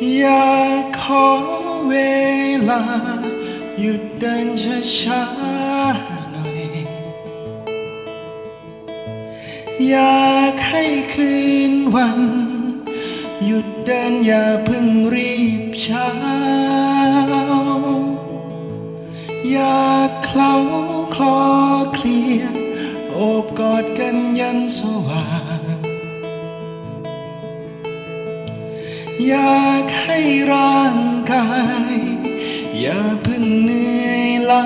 อยากขอเวลา หยุดเดินช้าๆหน่อย อยากให้คืนวัน หยุดเดินอย่าเพิ่งรีบเช้า อยากเคล้าคลอเคลียโอบกอดกันยันสว่าง อยากให้ร่างกาย อย่าเพิ่งเหนื่อยล้า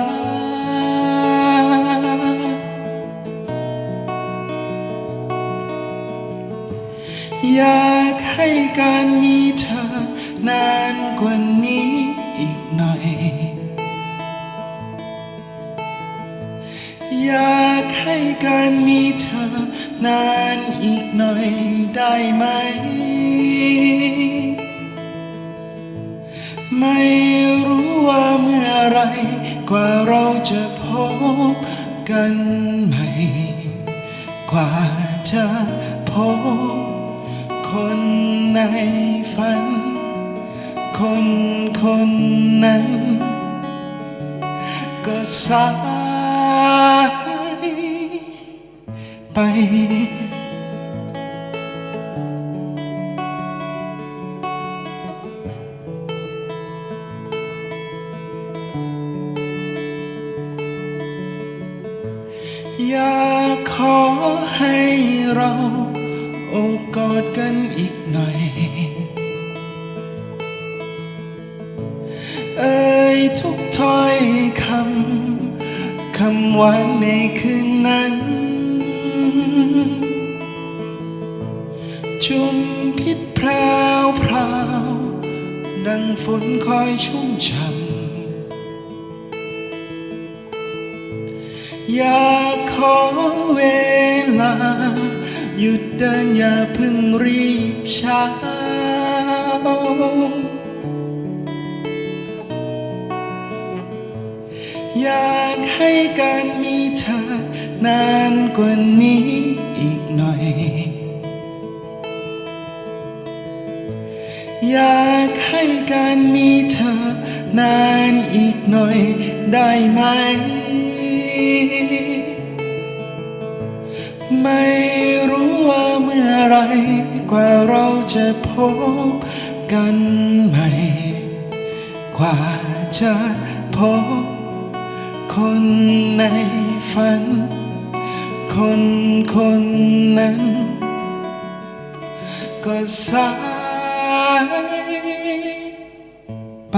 อยากให้การมีเธอนานกว่านี้อีกหน่อย อยากให้การมีเธอนานอีกหน่อยได้ไหม ไม่รู้ว่าเมื่อไร กว่าเราจะพบกันใหม่ กว่าจะพบ คนในฝัน คนคนนั้น ก็สายไป อยากขอให้เราโอบกอดกันอีกหน่อย เอ่ยทุกถ้อยคำ คำหวานในคืนนั้น จุมพิษแพรวพราว ดังฝนคอยชุ่มช่ำอยาก ขอเวลา หยุดเดินอย่าเพิ่งรีบช้า อยากให้การมีเธอนานกว่านี้อีกหน่อย อยากให้การมีเธอนานอีกหน่อยได้ไหม ไม่รู้ว่าเมื่อไรกว่าเราจะพบกันใหม่ กว่าจะพบคนในฝัน คนคนนั้น ก็สายไป